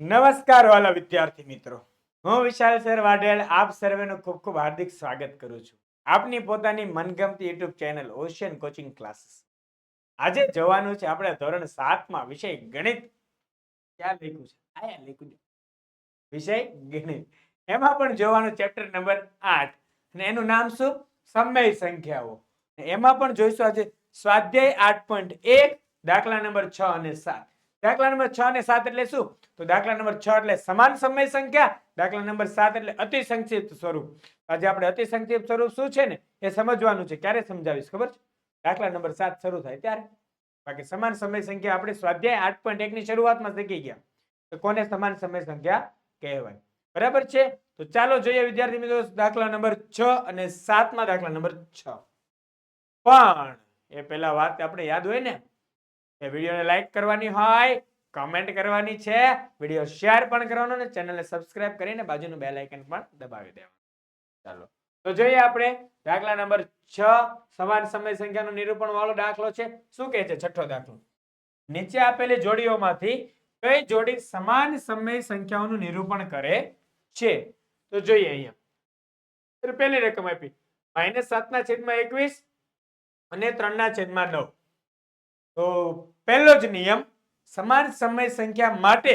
નમસ્કાર વાલા વિદ્યાર્થી મિત્રો. હું વિશાલ સર વાઢેલ, આપ સર્વેનું ખૂબ ખૂબ હાર્દિક સ્વાગત કરું છું. આપની પોતાની મનગમતી YouTube channel ocean coaching classes આજે જવાનું છે આપણે ધોરણ સાતમાં વિષય ગણિત. ક્યાં લખ્યું છે? આયા લખ્યું વિષય ગણિત. એમાં પણ જોવાનું ચેપ્ટર નંબર આઠ. અને એનું નામ શું? સમય સંખ્યાઓ. એમાં પણ જોઈશું આજે સ્વાધ્યાય આઠ પોઈન્ટ એક, દાખલા નંબર છ અને સાત. દાખલા નંબર છ અને સાત એટલે શું? તો દાખલા નંબર છ એટલે સમાન સમય સંખ્યા, દાખલા નંબર સાત એટલે અતિ સંક્ષિપ્ત સ્વરૂપ. આજે આપણે અતિ સંક્ષિપ્ત સ્વરૂપ શું છે ને? એ સમજવાનું છે. ક્યારે સમજાવીશ? ખબર છે? દાખલા નંબર સાત શરૂ થાય ત્યારે. બાકી સમાન સમય સંખ્યા આપણે સ્વાધ્યાય આઠ પોઈન્ટ એકની શરૂઆતમાં શીખી ગયા. તો કોને સમાન સમય સંખ્યા કહેવાય? બરાબર છે? તો ચાલો જોઈએ વિદ્યાર્થી મિત્રો, દાખલા નંબર છ અને સાતમાં દાખલા નંબર છ. પણ એ પેલા વાત આપણે યાદ હોય ને એ વિડીયોને લાઈક કરવાની હોય કમેન્ટ કરવાની છે, વીડિયો શેર પણ કરવાનો અને ચેનલને સબસ્ક્રાઇબ કરીને બાજુનું બેલ આઇકન પણ દબાવી દેવાનું. ચાલો. તો જોઈએ આપણે દાખલા નંબર છ, સમાન સમય સંખ્યાનું નિરૂપણ વાળો દાખલો છે. શું કહે છે? છઠ્ઠો દાખલો. નીચે આપેલી જોડીઓમાંથી કઈ જોડી સમાન સમય સંખ્યાઓનું નિરૂપણ કરે છે? તો જોઈએ અહીંયા. તો પહેલી રકમ આપી. માઇનસ સાતના છેદમાં એકવીસ અને ત્રણના છેદમાં નવ. તો પહેલો જ નિયમ, સમાન સમય સંખ્યા માટે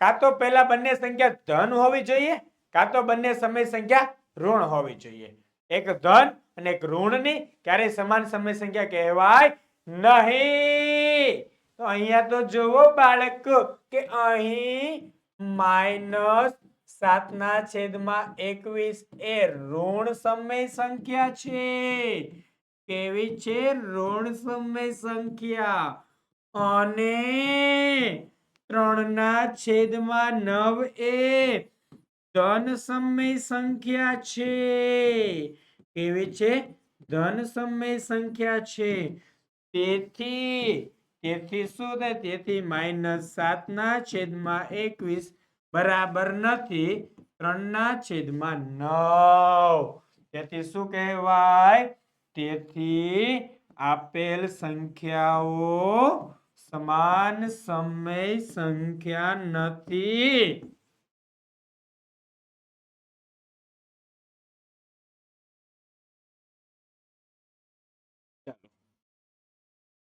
કાં તો પહેલા બંને સંખ્યા ધન હોવી જોઈએ, કાં તો બંને સમય સંખ્યા ઋણ હોવી જોઈએ. એક ધન અને એક ઋણની ક્યારેય સમાન સમય સંખ્યા કહેવાય નહીં. તો અહીંયા તો જુઓ બાળક, કે અહીં માઇનસ સાતના છેદમાં એકવીસ એ ઋણ સમય સંખ્યા છે. કેવી છે? ઋણ સમય સંખ્યા. અને ત્રણના છેદમાં નવ એ ધન સમય સંખ્યા છે. કેવી છે? ધન સમય સંખ્યા છે. તેથી તેથી શું થાય? તેથી માઇનસ સાતના છેદમાં એકવીસ બરાબર નથી. ત્રણના છેદમાં નવ. તેથી શું કહેવાય? તેથી આપેલ સંખ્યાઓ સમાન સમય સંખ્યા નથી.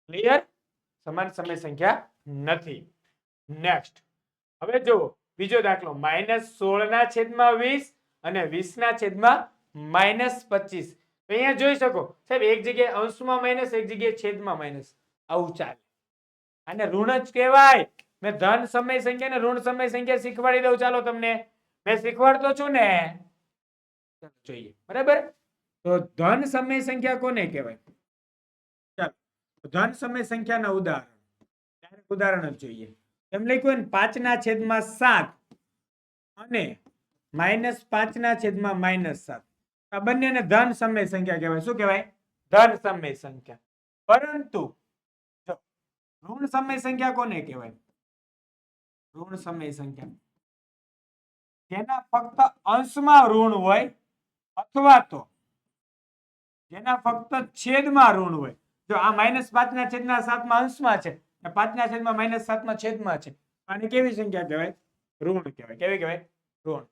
ક્લિયર સમાન સમય સંખ્યા નથી. નેક્સ્ટ હવે જુઓ, બીજો દાખલો, માઇનસ સોળ ના છેદમાં વીસ અને વીસ ના છેદમાં માઇનસ પચીસ. અહીંયા જોઈ શકો. સાહેબ, એક જગ્યાએ અંશમાં માઇનસ, એક જગ્યાએ છેદમાં માઇનસ. આવું ચાલે. આને ઋણ જ કહેવાય. મેં ધન સમય સંખ્યા ને ઋણ સમય સંખ્યા શીખવાડી દઉં. ચાલો તમને. મેં શીખવાડતો છું ને. જોઈએ. બરાબર? તો ધન સમય સંખ્યા કોને કહેવાય? ચાલો. ધન સમય સંખ્યાના ઉદાહરણ. ડાયરેક્ટ ઉદાહરણ જ જોઈએ. એમ લખ્યું ને, પાંચના છેદમાં સાત અને માઇનસ પાંચના છેદમાં માઇનસ સાત. આ બંનેને ધન સમય સંખ્યા કહેવાય. શું કહેવાય? ધન સમય સંખ્યા. પરંતુ ઋણ સમય સંખ્યા કોને કહેવાય? ઋણ સમય સંખ્યા. જેના ફક્ત અંશમાં ઋણ હોય અથવા તો જેના ફક્ત છેદમાં ઋણ હોય. જો આ માઇનસ પાંચના છેદના સાતમાં અંશમાં છે પાંચના છેદમાં માઇનસ સાતમાં છેદમાં છે. આને કેવી સંખ્યા કહેવાય? ઋણ કહેવાય. કેવી કહેવાય? ઋણ.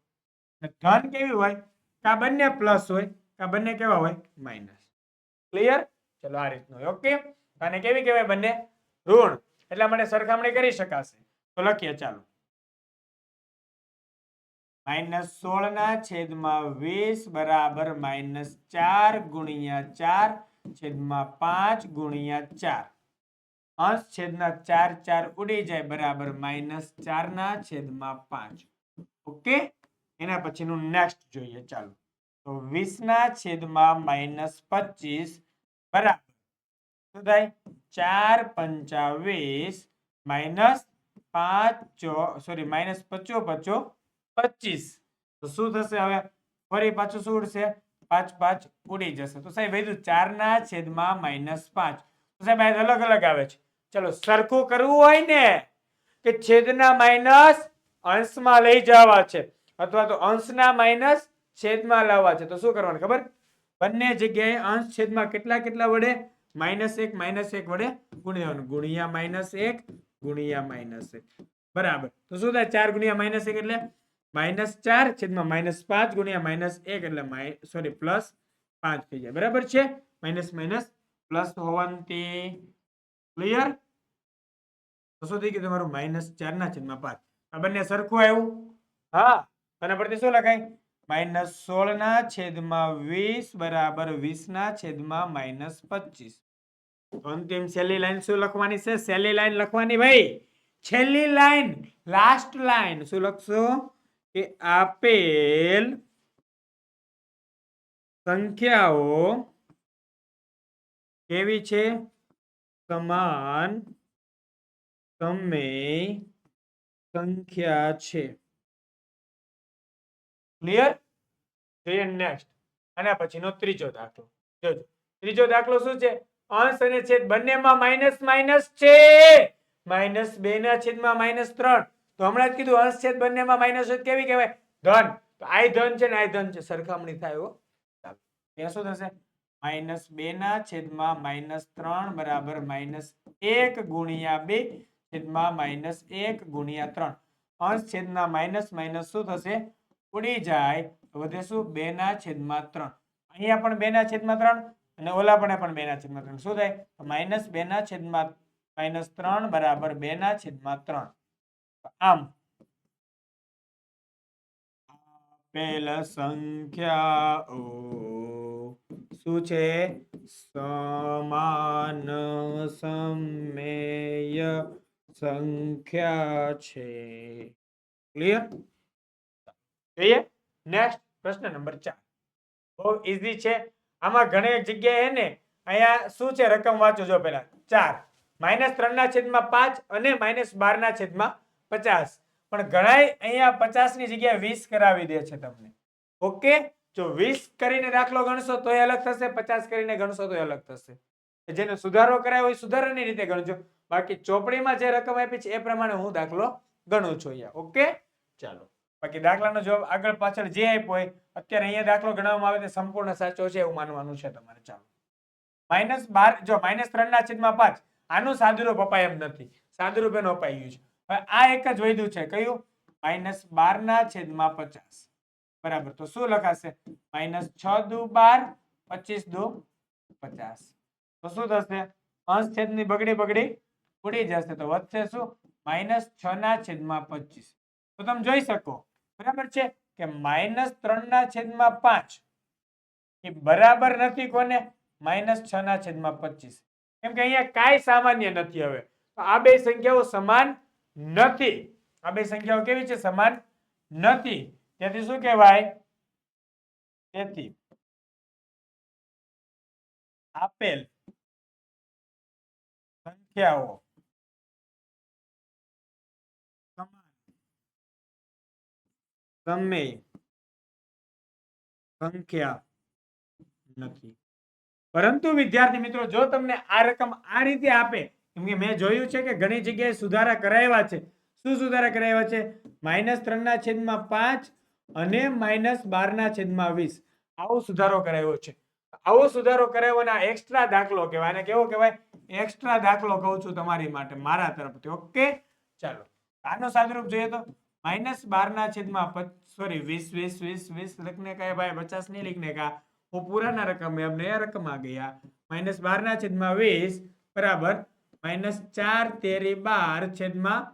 ધન કેવી હોય? આ બંને પ્લસ હોય આ બંને કેવા હોય? માઇનસ ક્લિયર ચલો આ રીતનું હોય ઓકે અને કેવી કહેવાય બંને? ઋણ. એટલા માટે સરખામણી કરી શકાશે. તો લખીએ, ચાલો. માઇનસ સોળ ના છેદમાં વીસ બરાબર માઇનસ ચાર ગુણ્યા ચાર છેદમાં પાંચ ગુણ્યા ચાર. અંશ છેદના ચાર ચાર ઉડી જાય, બરાબર માઇનસ ચાર ના છેદમાં પાંચ. ઓકે એના પછીનું નેક્સ્ટ જોઈએ, ચાલો. તો વીસ ના છેદમાં માઇનસ પચીસ બરાબર. શું થાય? ચાર પંચાવીસ માઇનસ પાંચ ચો સોરી માઇનસ પચો પચો પચીસ. તો શું થશે હવે? ફરી પાછું શું ઉડશે? પાંચ પાંચ ઉડી જશે. તો સાહેબ વધુ ચાર ના છેદમાં માઇનસ પાંચ. તો સાહેબ, આ અલગ અલગ આવે છે. ચલો, સરખું કરવું હોય ને, કે છેદના માઇનસ અંશમાં લઈ જવા છે. અથવા તો અંશના માઇનસ છેદમાં લાવવા છે. તો શું કરવાનું ખબર? બંને જગ્યાએ અંશ છેદમાં કેટલા કેટલા વડે? માઇનસ એક માઇનસ એક વડે ગુણ્યા ગુણ્યા માઇનસ એક, ગુણ્યા માઇનસ એક. બરાબર. તો શું થાય? ચાર ગુણ્યા માઇનસ એક એટલે માઇનસ ચાર છેદમાં માઇનસ પાંચ ગુણ્યા માઇનસ એક એટલે સોરી પ્લસ પાંચ થઈ જાય. બરાબર છે? માઇનસ માઇનસ પ્લસ હોવાથી ક્લિયર તો શું થઈ ગયું? તમારું માઇનસ ચાર ના છેદમાં પાંચ. આ બંને સરખું આવ્યું? હા. અને પરથી શું લખાય? માઇનસ સોળ ના છેદમાં વીસ બરાબર વીસ ના છેદમાં માઇનસ પચીસ. અંતિમ છેલ્લી લાઈન શું લખવાની છે? છેલ્લી લાઈન લખવાની ભાઈ. છેલ્લી લાઈન લાસ્ટ લાઈન શું લખશો? કે આપેલ સંખ્યાઓ કેવી છે? સમાન સમય સંખ્યા છે. ક્લિયર જોઈએ નેક્સ્ટ આના પછીનો ત્રીજો દાખલો. જોજો. ત્રીજો દાખલો શું છે? અંશ અને છેદ બંનેમાં માઇનસ માઇનસ છે. માઇનસ બે ના છેદમાં માઇનસ ત્રણ. તો હમણાં જ કીધું અંશ છેદ બંનેમાં માઇનસ હોય કેવી કહેવાય? ધન. તો આય ધન છે ને આય ધન છે. સરખામણી થાય હો. ત્યાં શું થશે? માઇનસ બે ના છેદમાં માઇનસ ત્રણ બરાબર માઇનસ એક ગુણ્યા બે છેદમાં માઇનસ એક ગુણ્યા ત્રણ. અંશ છેદના માઇનસ માઇનસ શું થશે? ઉડી જાય વધે શું બે ના છેદમાં ત્રણ. અહીંયા પણ બે ના છેદમાં ત્રણ અને ઓલા પણ પણ બે ના છેદમાં ત્રણ. શું થાય? માઇનસ બે ના છેદમાં માઇનસ ત્રણ બરાબર બે ના છેદમાં ત્રણ. આમ આપેલ સંખ્યાઓ શું છે? સમાન સમમેય સંખ્યા છે. ક્લિયર? જોઈએ. નેક્સ્ટ પ્રશ્ન નંબર ચાર. બહુ ઇઝી છે. આમાં ઘણી જગ્યાએ ને, અહીંયા શું છે રકમ વાંચો જો પેલા ચાર. માઇનસ ત્રણ ના છેદમાં પાંચ અને માઇનસ બાર ના છેદમાં પચાસ. પણ ઘણાય અહીંયા પચાસની જગ્યાએ વીસ કરાવી દે છે તમને. ઓકે? જો વીસ કરીને દાખલો ગણશો તો એ અલગ થશે, પચાસ કરીને ગણશો તો એ અલગ થશે. જેને સુધારો કરાયો હોય સુધારાની રીતે ગણજો. બાકી ચોપડીમાં જે રકમ આપી છે એ પ્રમાણે હું દાખલો ગણું છું અહીંયા. ઓકે? ચાલો. બાકી દાખલાનો જવાબ આગળ પાછળ જે આપ્યો હોય, અત્યારે અહીંયા દાખલો ગણવામાં આવે તે સંપૂર્ણ સાચો છે એવું માનવાનું છે તમારે. ચાલો. માઇનસ બાર, જો માઇનસ ત્રણ ના છેદમાં પાંચ, આનું સાદુરૂપ અપાય એમ નથી. સાદુરૂપ એનું અપાઈ ગયું છે. હવે આ એક જ વૈધું છે. કયું? માઇનસ બાર ના છેદમાં પચાસ. બરાબર. તો શું લખાશે? માઇનસ છ દુ બાર, પચીસ દુ પચાસ. તો શું થશે? અંશ છેદની બગડી બગડી ઉડી જશે. તો વધશે શું? માઇનસ છ ના છેદમાં પચીસ. તો તમે જોઈ શકો. બરાબર છે કે માઇનસ ત્રણ ના છેદમાં પાંચ એ બરાબર નથી કોને? માઇનસ છ ના છેદમાં પચીસ. કેમ કે અહીંયા કાંઈ સામાન્ય નથી હવે. તો આ બે સંખ્યાઓ સમાન નથી. આ બે સંખ્યાઓ કેવી છે? સમાન નથી. તેથી શું કહેવાય? તેથી આપેલ સંખ્યાઓ સમાન સમય સંખ્યા નથી. પરંતુ વિદ્યાર્થી મિત્રો, જો તમને આ રકમ આ રીતે આપે, કેમ કે મેં જોયું છે કે ઘણી જગ્યાએ સુધારા કરાવ્યા છે. શું સુધારા કરાવ્યા છે? માઇનસ ત્રણ ના છેદમાં પાંચ અને માઇનસ બાર ના છેદમાં વીસ. આવો સુધારો કરાવ્યો છે. આવો સુધારો કરાવ્યો અને આ એક્સ્ટ્રા દાખલો કહેવાય. અને કેવો કહેવાય? એક્સ્ટ્રા દાખલો કહું છું તમારી માટે, મારા તરફથી. ઓકે ચાલો. આનો સાદરૂપ જોઈએ તો? માઇનસ બારના છેદમાં સોરી વીસ વીસ વીસ વીસ લખને કહે ભાઈ પચાસ નહીં લખને કા. હું પુરાના રકમ નયા રકમ આ ગયા. માઇનસ બાર ના છેદમાં વીસ, બરાબર. માઇનસ ચાર તેરી બાર છેદમાં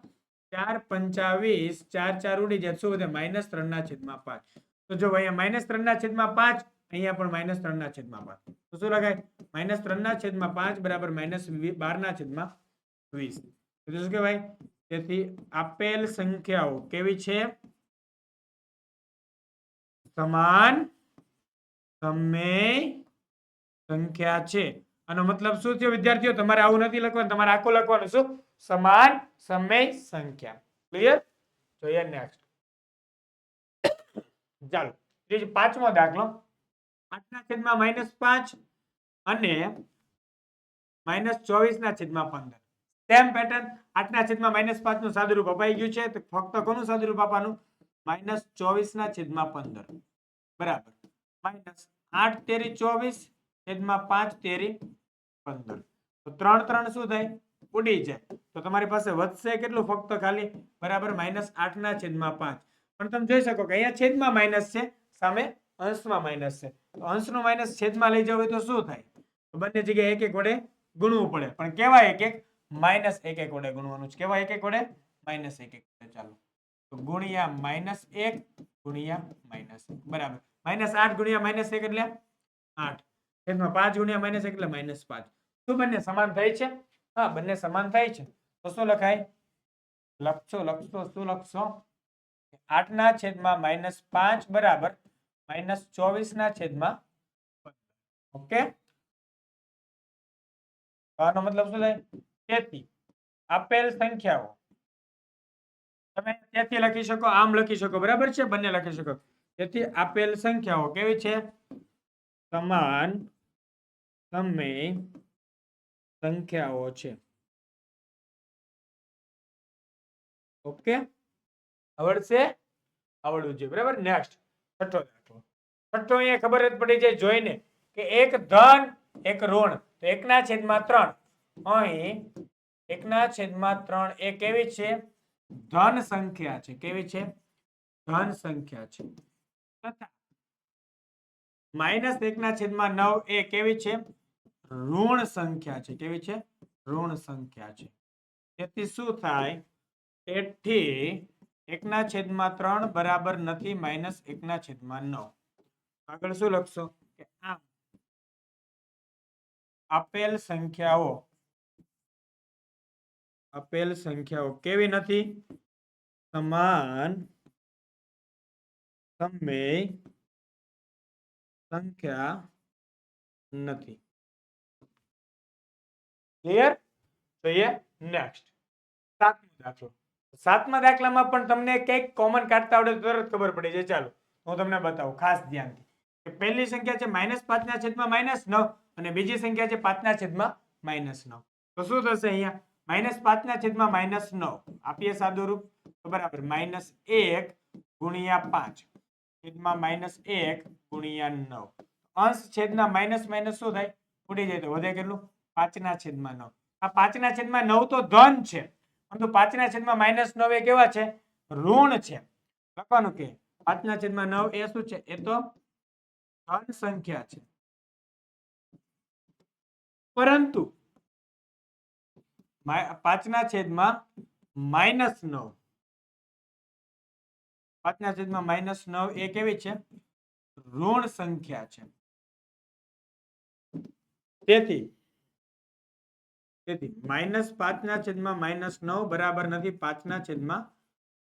ચાર પંચાવીસ ચાર ચાર ઉડી જાય શું વધે? માઇનસ ત્રણના છેદમાં પાંચ. તો જો અહીંયા માઇનસ ત્રણના છેદમાં પાંચ, અહીંયા પણ માઇનસ ત્રણના છેદમાં પાંચ. તો શું લખાય? માઇનસ ત્રણના છેદમાં પાંચ, બરાબર માઇનસ બારના છેદમાં વીસ. શું કે ભાઈ તેથી આપેલ સંખ્યાઓ કેવી છે? સમાન સમય સંખ્યા છે. આનો મતલબ શું થયો વિદ્યાર્થીઓ? તમારે આવું નથી લખવાનું, તમારે આખું લખવાનું શું? સમાન સમય સંખ્યા. ક્લિયર જોઈએ નેક્સ્ટ ચાલો ત્રીજો પાંચમો દાખલો. આઠના છેદમાં માઇનસ પાંચ અને માઇનસ ચોવીસ ના છેદમાં પંદર. સેમ પેટર્ન આઠના છેદમાં માઇનસ પાંચનું સાદુરૂપ અપાઈ ગયું છે. તો ફક્ત કોનું સાદુરૂપ આપવાનું? માઇનસ ચોવીસ ના છેદમાં પંદર. બરાબર. માઇનસ આઠ તેરી ચોવીસ, છેદમાં પાંચ તેરી પંદર. તો ત્રણ ત્રણ શું થાય? ઉડી જાય. તો તમારી પાસે વધશે કેટલું? ફક્ત ખાલી બરાબર માઇનસ આઠના છેદમાં પાંચ. પણ તમે જોઈ શકો કે અહીંયા છેદમાં માઇનસ છે, સામે અંશમાં માઇનસ છે. તો અંશનું માઇનસ છેદમાં લઈ જવું તો શું થાય? બંને જગ્યાએ એક એક વડે ગુણવું પડે. પણ કેવા એક એક માઇનસ એક એક વડે ગુણવાનું છે કેવા એક એક વડે માઇનસ એક એક વડે ચાલો. તો ગુણ્યા માઇનસ એક ગુણ્યા માઇનસ એક. બરાબર. માઇનસ આઠ ગુણ્યા માઇનસ એક એટલે આઠ. પાંચ ગુણ્યા માઇનસ એક એટલે માઇનસ પાંચ. શું બંને સમાન થાય છે? હા, બંને સમાન થાય છે. તો શું લખાય? લખશો લખશો, શું લખશો? આઠના છેદમાં માઇનસ પાંચ બરાબર. માઇનસ ચોવીસ ના છેદમાં ઓકે? આનો મતલબ શું થાય? તેથી આપેલ સંખ્યાઓ. તમે તેથી લખી શકો, આમ લખી શકો, બરાબર છે? બંને લખી શકો. તેથી આપેલ સંખ્યાઓ કેવી છે? સમાન સમય સંખ્યાઓ છે. ઓકે? આવડશે? આવડવું જોઈએ, બરાબર? નેક્સ્ટ છઠ્ઠો દાખલો. છઠ્ઠો અહીંયા ખબર જ પડી જાય, જોઈને કે એક ધન, એક ઋણ. તો એકના છેદમાં ત્રણ. અહીં એકના છેદમાં ત્રણ એ કેવી છે? ધન સંખ્યા છે. કેવી છે? ધન સંખ્યા છે. તથા માઇનસ એકના છેદમાં નવ એ કેવી છે? ઋણ સંખ્યા છે. કેવી છે? ઋણ સંખ્યા છે. તેથી શું થાય? તેથી એકના છેદમાં ત્રણ બરાબર નથી, માઇનસ એકના છેદમાં નવ. આગળ શું લખશો? આપેલ સંખ્યાઓ આપેલ સંખ્યાઓ કેવી નથી? સમાન સમય સંખ્યા નથી. ક્લિયર જોઈએ નેક્સ્ટ સાતમો દાખલો. સાતમા દાખલામાં પણ તમને કંઈક કોમન કાઢતા આવડે તરત ખબર પડી જાય. ચાલો, હું તમને બતાવું, ખાસ ધ્યાનથી. પહેલી સંખ્યા છે માઇનસ પાંચના છેદમાં માઇનસ નવ અને બીજી સંખ્યા છે પાંચના છેદમાં માઇનસ નવ. તો શું થશે અહીંયા? માઇનસ પાંચના છેદમાં માઇનસ નવ. આપીએ સાદું રૂપ? તો બરાબર, માઇનસ એક ગુણ્યા પાંચ. છેદમાં માઇનસ એક ગુણ્યા નવ. અંશ છેદના માઇનસ માઇનસ શું થાય? ઉડી જાય તો વધે કેટલું? પાંચના છેદમાં નવ. આ પાંચના છેદમાં નવ તો ધન છે. પરંતુ પાંચના છેદમાં માઇનસ નવ એ કેવા છે? ઋણ છે. લખવાનું કે પાંચના છેદમાં નવ એ શું છે? એ તો ધન સંખ્યા છે. પરંતુ પાંચના છેદમાં માઇનસ નવ. પાંચના છેદમાં માઇનસ નવ એ કેવી છે? ઋણ સંખ્યા છે. તેથી તેથી માઇનસ પાંચના છેદમાં માઇનસ નવ બરાબર નથી, પાંચના છેદમાં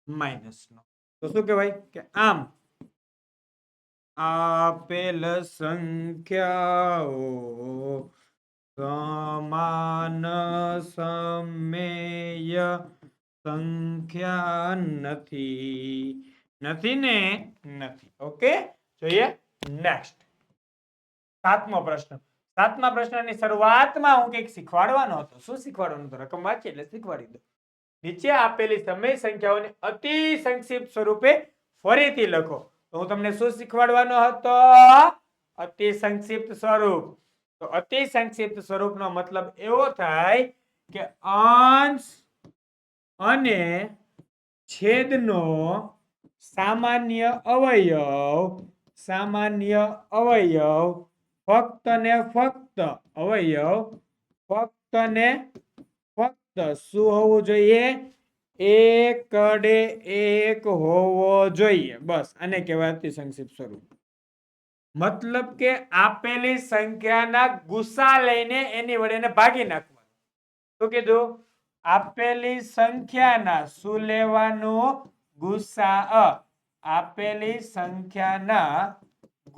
માઇનસ નવ. તો શું કહેવાય? કે આમ, આપેલ સંખ્યાઓ સમાન સમેય સંખ્યા નથી. નથી ને નથી. ઓકે જોઈએ નેક્સ્ટ સાતમો પ્રશ્ન. સાતમા પ્રશ્નની શરૂઆતમાં હું કંઈક શીખવાડવાનો હતો. શું શીખવાડવાનું હતો? રકમ વાંચી એટલે શીખવાડી દો. નીચે આપેલી સમય સંખ્યાઓને અતિ સંક્ષિપ્ત સ્વરૂપે ફરીથી લખો. તો હું તમને શું શીખવાડવાનો હતો? અતિ સંક્ષિપ્ત સ્વરૂપ. તો અતિ સંક્ષિપ્ત સ્વરૂપનો મતલબ એવો થાય કે અંશ અને છેદનો સામાન્ય અવયવ સામાન્ય અવયવ, ફક્ત ને ફક્ત અવયવ, ફક્ત ને ફક્ત શું હોવું જોઈએ? એકડે એક હોવો જોઈએ. બસ, આને કહેવાય અતિ સંક્ષિપ્ત સ્વરૂપ. મતલબ કે આપેલી સંખ્યાના ગુસા લઈને એની વડે ભાગી નાખવાનું. તો કીધું? આપેલી સંખ્યાના શું લેવાનું? ગુસા આપેલી સંખ્યાના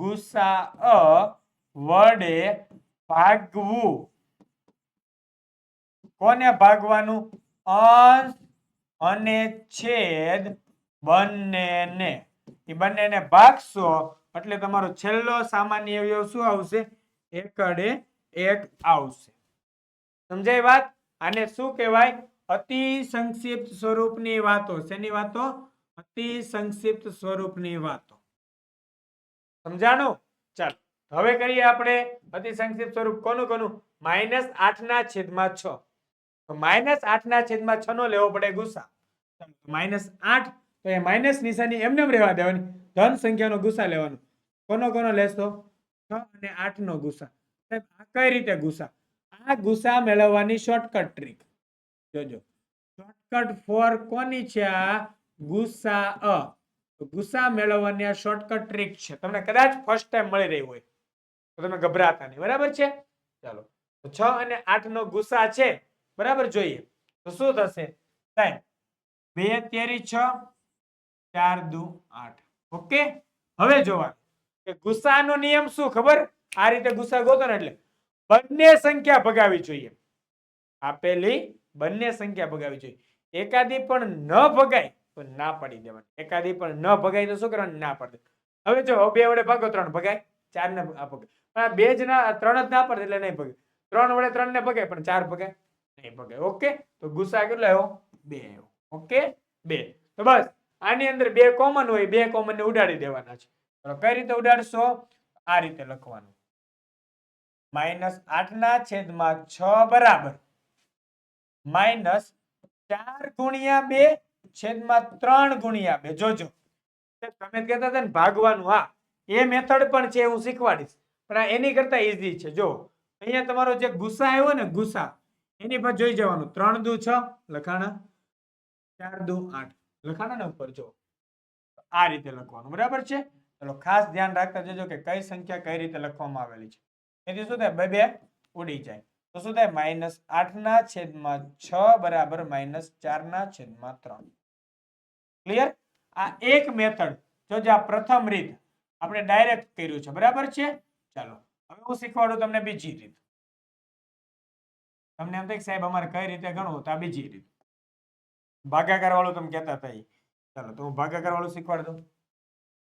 ગુસા વડે ભાગવું. કોને ભાગવાનું? અંશ અને છેદ બંનેને. એ બંનેને ભાગશો એટલે તમારો છેલ્લો સામાન્ય અવયવ શું આવશે? એકડે એક આવશે. સમજાય વાત? આને શું કહેવાય? અતિ સંક્ષિપ્ત સ્વરૂપની વાતો. શેની વાતો? અતિ સંક્ષિપ્ત સ્વરૂપની વાતો. સમજાણું? ચાલો. હવે કરીએ આપણે અતિ સંક્ષિપ્ત સ્વરૂપ કોનું કોનું? માઇનસ આઠ ના છેદમાં છ. માઇનસ આઠના છેદમાં છ નો લેવો પડે ગુસા માઇનસ આઠ તો એ માઇનસ નિશાની એમને એમ રહેવા દેવાની. ધન સંખ્યાનો ગુસા લેવાનો. કોનો કોનો લેશો? છ અને આઠ નો ગુસા. સાહેબ, આ કઈ રીતે ગુસા? આ ગુસા મેળવવાની શોર્ટકટ ટ્રીક જોજો. શોર્ટકટ ફોર કોની છે આ? ગુસા અ. ગુસ્સા ગુસા મેળવવાની આ શોર્ટકટ ટ્રીક છે. તમને કદાચ ફર્સ્ટ ટાઈમ મળી રહી હોય. તો તમે ગભરાતા નહીં. બરાબર છે? ચાલો. છ અને આઠ નો ગુસા છે. બરાબર જોઈએ. તો શું થશે? સાહેબ, બે તેરી છ ચાર દુ આઠ. ઓકે? હવે જોવા કે ગુસ્સાનો નિયમ શું, ખબર? આ રીતે ગુસા ગોતો ને એટલે બંને સંખ્યા ભગાવી જોઈએ. આપેલી બંને સંખ્યા ભગાવી જોઈએ. એકાદી પણ ન ભગાય તો ના પાડી દેવાની. એકાદી પણ ન ભગાય તો શું કરવાનું? ના પડે હવે જો, બે વડે ભાગો, ત્રણ ભગાય. ચાર ને ભગાય. બે જ ના ત્રણ જ ના પડે એટલે નહીં ભગાય. ત્રણ વડે ત્રણ ને ભગાય, પણ ચાર ભગાય. નહીં ભગાય. ઓકે? તો ગુસ્સા કેટલો આવ્યો? બે આવ્યો. ઓકે? બે. તો બસ. આની અંદર બે કોમન હોય, બે કોમન ને ઉડાડી દેવાના છે. તો કઈ રીતે ઉડાડશો? આ રીતે લખવાનું. માઇનસ આઠ ના છેદમાં છ બરાબર. માઇનસ ચાર ગુણ્યા બે છેદમાં ત્રણ ગુણ્યા બે. જોજો. તમે કહેતા હતા ને ભાગવાનું, હા. એ મેથડ પણ છે, હું શીખવાડીશ. પણ એની કરતા ઈઝી છે. જો, અહીંયા તમારો જે ગુસ્સા આવ્યો ને ગુસ્સા, એની પર જોઈ જવાનું. ત્રણ દુ છ, લખાણા. ચાર દુ આઠ. લખાણા ઉપર જો આ રીતે લખવાનું, બરાબર છે? ચલો ખાસ ધ્યાન રાખતા જજો કે કઈ સંખ્યા કઈ રીતે લખવામાં આવેલી છે. એથી શું થાય? બે બે ઉડી જાય. તો શું થાય? માઇનસ આઠ ના છેદમાં છ બરાબર માઇનસ ચાર ના છેદમાં ત્રણ. ક્લિયર આ એક મેથડ જો જે આ પ્રથમ રીત આપણે ડાયરેક્ટ કર્યું છે, બરાબર છે? ચાલો, હવે હું શીખવાડું તમને બીજી રીત. તમને એમ થાય સાહેબ અમારે કઈ રીતે ગણવું તો આ બીજી રીત. ભાગાકાર વાળું તમે કહેતા હતા. ચાલો, તો હું ભાગાકાર વાળું શીખવાડ દઉં.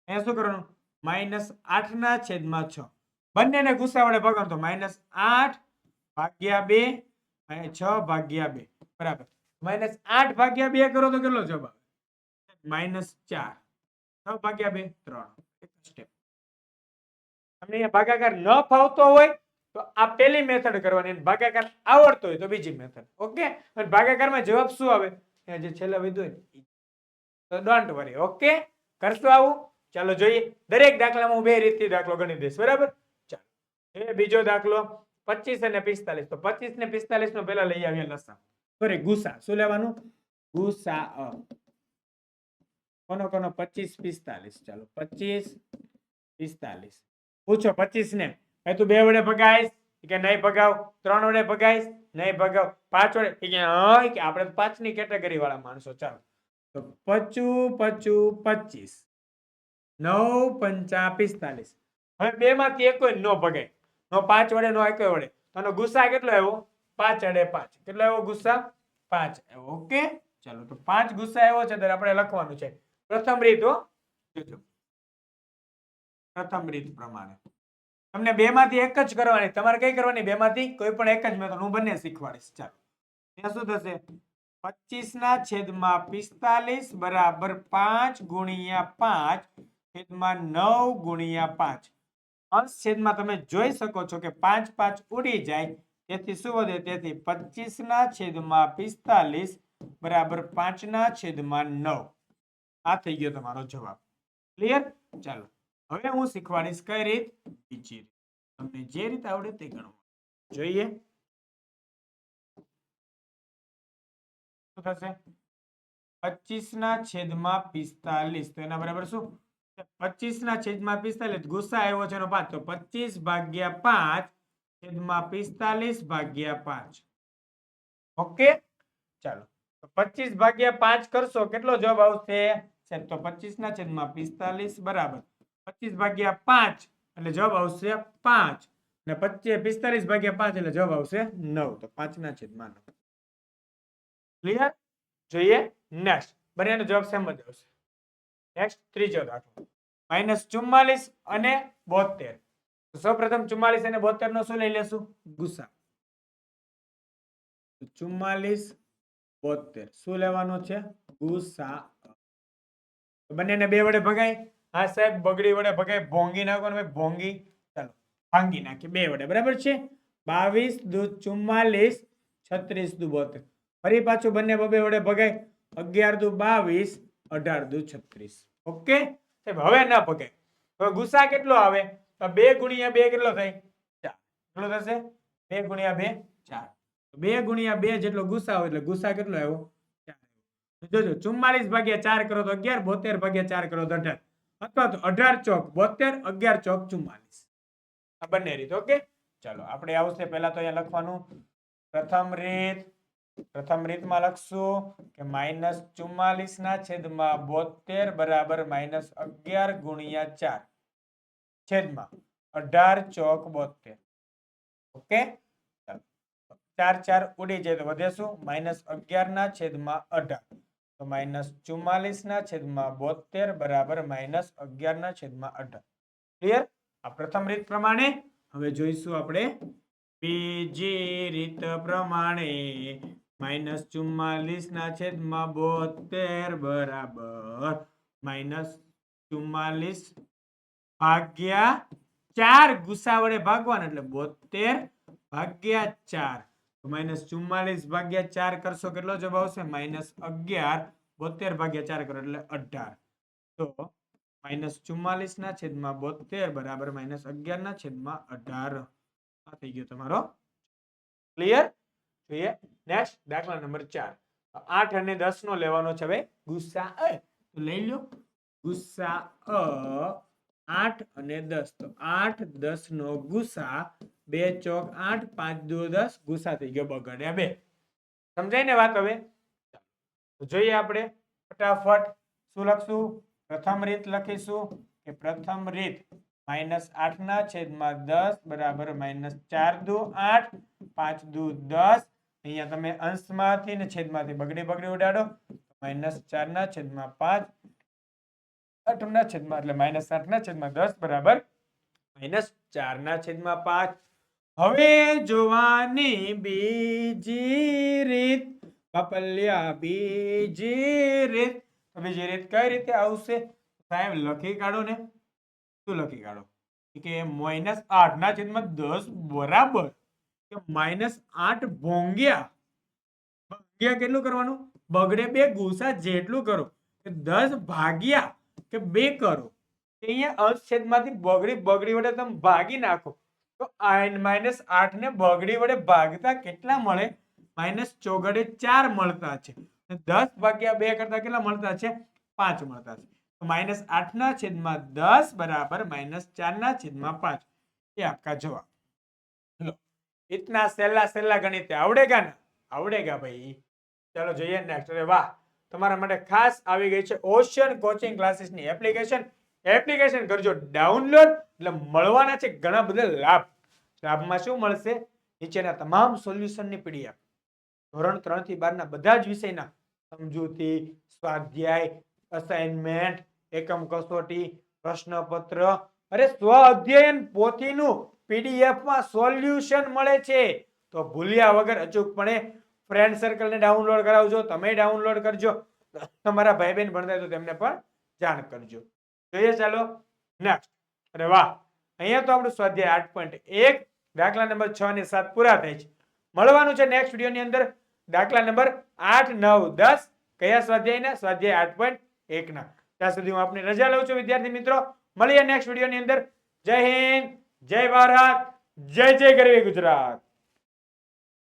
અહીંયા શું કરવાનું? માઇનસ આઠ ના છેદમાં છ. બંનેને ગુસ્સા વડે ભાગવાનું, તો માઇનસ આઠ ભાગ્યા બે છ ભાગ્યા બે. બરાબર. માઇનસ આઠ ભાગ્યા બે કરો તો કેટલો જવાબ આવે? માઇનસ ચાર. છ ભાગ્યા બે, ત્રણ. સ્ટેપ તમને ભાગાકાર ન ફાવતો હોય, તો આ પેલી મેથડ કરવાની. ભાગાકાર આવડતો હોય તો બીજી મેથડ ઓકે ભાગાકારમાં જવાબ શું આવે? જે છેલ્લો વધ્યું ને તો ડોન્ટ વરી ઓકે કરશું આવું. ચાલો જોઈએ. દરેક દાખલામાં હું બે રીતથી દાખલો ગણી દઈશ, બરાબર? ચાલો. એ બીજો દાખલો, પચીસ અને પિસ્તાલીસ. તો પચીસ ને પિસ્તાલીસ નો પેલા લઈ આવીએ લસા સોરી ગુસા શું લેવાનું? ગુસા કોનો કોનો? પચીસ, પિસ્તાલીસ. ચાલો, પચીસ, પિસ્તાલીસ. પૂછો પચીસ ને. તું બે વડે ભગાઈશ કે નહીં ભગાવ, ત્રણ વડે ભગાઈશ, નહીં ભગાવ. પાંચ વડે કે હા કે આપણે પાંચની કેટેગરી વાળા માણસો, ચાલો. તો પચું પચું, પચીસ. નવ, પંચા, પિસ્તાલીસ. હવે બે માંથી એક ન ભગાય. નો પાંચ વડે, નો એક વડે. આનો ગુસ્સા કેટલો આવ્યો? પાંચ અડે પાંચ. કેટલો આવ્યો ગુસ્સા? પાંચ ઓકે? ચાલો, તો પાંચ ગુસ્સા આવ્યો છે, ત્યારે આપણે લખવાનું છે. પ્રથમ રીત, હો. જોજો. પ્રથમ રીત પ્રમાણે. તમને બે માંથી એક જ કરવાની, તમારે કઈ કરવાની? બે માંથી કોઈ પણ એક જ મેથડ હું બંને શીખવાડીશ. ચાલો. ત્યાં શું થશે? પચીસ ના છેદમાં પિસ્તાલીસ બરાબર પાંચ ગુણ્યા પાંચ છેદમાં નવ ગુણ્યા પાંચ. અંશ છેદમાં તમે જોઈ શકો છો કે પાંચ પાંચ ઉડી જાય, તેથી શું વધે? તેથી પચીસ ના છેદમાં પિસ્તાલીસ બરાબર પાંચ ના છેદમાં નવ. આ થઈ ગયો તમારો જવાબ. ક્લિયર ચાલો. હવે હું શીખવાડીશ કઈ રીત? બીજી રીત તમને જે રીત આવડે તે ગણવું જોઈએ. શું થશે? પચીસ ના છેદમાં પિસ્તાલીસ. તો એના બરાબર શું? પચીસ ના છેદમાં પિસ્તાલીસ. ગુસ્સા આવ્યો છે એનો તો પચીસ ભાગ્યા પાંચ છેદમાં પિસ્તાલીસ ભાગ્યા પાંચ. ઓકે? ચાલો. પચીસ ભાગ્યા પાંચ કરશો. કેટલો જવાબ આવશે? તો પચીસ ના છેદમાં પિસ્તાલીસ બરાબર. પચીસ ભાગ્યા પાંચ, એટલે જવાબ આવશે પાંચ. ને પચીસ, પિસ્તાલીસ ભાગ્યા પાંચ, એટલે જવાબ આવશે નવ. તો પાંચ ના છેદમાં નવ ક્લિયર જોઈએ? નેક્સ્ટ બંનેનો જવાબ સેમ જ આવશે. નેક્સ્ટ ત્રીજો દાખલો. માઇનસ ચુમ્માલીસ અને બોતેર. સૌપ્રથમ ચુમ્માલીસ અને બોતેર નો શું લઈ લેશું? ગુસ્સા ચુમ્માલીસ, બોતેર. શું લેવાનો છે? ગુસા. બંનેને બે વડે ભગાય. હા સાહેબ, બગડી વડે ભગાય ભોંગી નાખો ભાઈ, ભોંગી. ચાલો, ભાંગી નાખી બે વડે, બરાબર છે? બાવીસ દુ ચુમ્માલીસ, છત્રીસ દુ બોતેર. ફરી પાછું બંને બબે વડે ભગાય અગિયાર દુ બાવીસ, અઢાર દુ છત્રીસ. ઓકે? સાહેબ, હવે ના ભગાય હવે ગુસા કેટલો આવે? તો બે ગુણ્યા બે કેટલો થાય? ચાર. કેટલો થશે? બે ગુણ્યા બે, ચાર. બે ગુણ્યા બે જેટલો ગુસા હોય એટલે ગુસા કેટલો આવ્યો? જોજો, ચુમ્માલીસ ભાગ્યા ચાર કરો તો અગિયાર, બોતેર ભાગ્યા ચાર કરો તો અઢાર. અથવા તો અઢાર ચોક બોતેર અગિયાર ચોક, ચુમ્માલીસ. આ બંને રીત, ઓકે? ચાલો, આપણે આવશે પહેલા તો અહીંયા લખવાનું. પ્રથમ રીત, પ્રથમ રીતમાં લખશું કે માઇનસ ચુમ્માલીસ ના છેદમાં બોતેર બરાબર માઇનસ અગિયાર ગુણ્યા ચાર. છેદમાં અઢાર ચોક બોતેર ઓકે? ચાર ચાર ઉડી જાય તો વધે શું? માઇનસ અગિયાર ના છેદમાં અઢાર. તો માઇનસ ચુમ્માલીસ ના છેદમાં બોતેર બરાબર માઇનસ અગિયાર ના છેદમાં અઢાર. ક્લિયર આ પ્રથમ રીત પ્રમાણે હવે જોઈશું આપણે. બીજી રીત પ્રમાણે માઇનસ ચુમ્માલીસ ના છેદમાં બોતેર બરાબર માઇનસ ચુમ્માલીસ ભાગ્યા ચાર ગુસા વડે ભાગવાના, એટલે બોતેર ભાગ્યા ચાર. માઇનસ ચુમ્માલીસ ભાગ્યા ચાર કરશો કેટલો જવાબ આવશે? માઇનસ અગિયાર, બોતેર ભાગ્યા ચાર કરો એટલે અઢાર. તો માઇનસ ચુમ્માલીસ ના છેદમાં બોતેર બરાબર માઇનસ અગિયાર ના છેદમાં અઢાર. આ થઈ ગયો તમારો. ક્લિયર જોઈએ. નેક્સ્ટ દાખલા નંબર ચાર. આઠ અને દસ નો લેવાનો છે ભાઈ ગુસ્સા અ. તો લઈ લો ગુસ્સા અ. આઠ અને દસ. તો આઠ, દસ નો ગુસા બે ચોક આઠ પાંચ દો દસ ગુસા થઈ ગયો બગડ્યા બે. સમજાય ને વાત હવે? જોઈએ આપણે. ફટાફટ શું લખશું પ્રથમ રીત લખીશું કે પ્રથમ રીત માઇનસ આઠ ના છેદમાં દસ બરાબર માઇનસ ચાર દુ આઠ પાંચ દુ દસ. અહીંયા તમે અંશમાંથી ને છેદમાંથી બગડી બગડી ઉડાડો. માઇનસ ચાર ના છેદમાં પાંચ. આઠ ના છેદમાં એટલે માઇનસ આઠ ના છેદમાં દસ બરાબર માઇનસ ચાર ના છેદમાં પાંચ. હવે જોવાની બીજી રીત, કપલ્યા બીજી રીત. તો બીજી રીત કઈ રીતે આવશે? સાહેબ, લખી કાઢો ને. શું લખી કાઢો? કે માઇનસ આઠ ના છેદમાં દસ બરાબર. કે માઇનસ આઠ ભોંગ્યા. ભોંગ્યા કેટલું કરવાનું? બગડે બે ગુસા જેટલું કરો. કે દસ ભાગ્યા કે બે કરો. અહીંયા અંશ છેદમાંથી બગડી બગડી વડે તમે ભાગી નાખો. તો આઠ માઇનસ આઠ ને બગડી વડે ભાગતા કેટલા મળે? માઇનસ ચોગડે ચાર મળતા છે. દસ ભાગ્યા બે કરતા કેટલા મળતા છે? પાંચ મળતા છે. માઇનસ આઠ ના છેદમાં દસ બરાબર માઇનસ ચાર ના છેદમાં પાંચ. એ આપકા જવાબ. ચલો ઇતના સહેલા સહેલા ગણિત આવડેગા ને? આવડેગા ભાઈ. ચાલો જોઈએ નેક્સ્ટ અરે વાહ, તમારા માટે ખાસ આવી ગઈ છે ઓશિયન કોચિંગ ક્લાસીસની એપ્લિકેશન એપ્લિકેશન કરજો ડાઉનલોડ એટલે મળવાના છે ઘણા બધા લાભ. લાભમાં શું મળશે? નીચેના તમામ સોલ્યુશનની પીડીએફ. ધોરણ ત્રણથી બારના બધા જ વિષયના સમજૂતી, સ્વાધ્યાય અસાઇનમેન્ટ એકમ કસોટી, પ્રશ્નપત્ર અરે સ્વ અધ્યયન પોથીનું પીડીએફમાં સોલ્યુશન મળે છે. તો ભૂલ્યા વગર અચૂકપણે ફ્રેન્ડ સર્કલને ડાઉનલોડ કરાવજો, તમે ડાઉનલોડ કરજો, તમારા ભાઈ બહેન ભણતા તો તેમને પણ જાણ કરજો. જોઈએ ચાલો નેક્સ્ટ અરે વાહ! અહીંયા તો આપણું સ્વાધ્યાય આઠ પોઈન્ટ એક દાખલા નંબર છ અને સાત પૂરા થાય છે. મળવાનું છે નેક્સ્ટ વિડીયોની અંદર. દાખલા નંબર આઠ, નવ, દસ, કયા સ્વાધ્યાયના? સ્વાધ્યાય આઠ પોઈન્ટ એકના ત્યાં સુધી હું આપને રજા લઉં છું, વિદ્યાર્થી મિત્રો. મળીએ નેક્સ્ટ વિડીયોની અંદર. જય હિન્દ, જય ભારત, જય જય ગરવી ગુજરાત.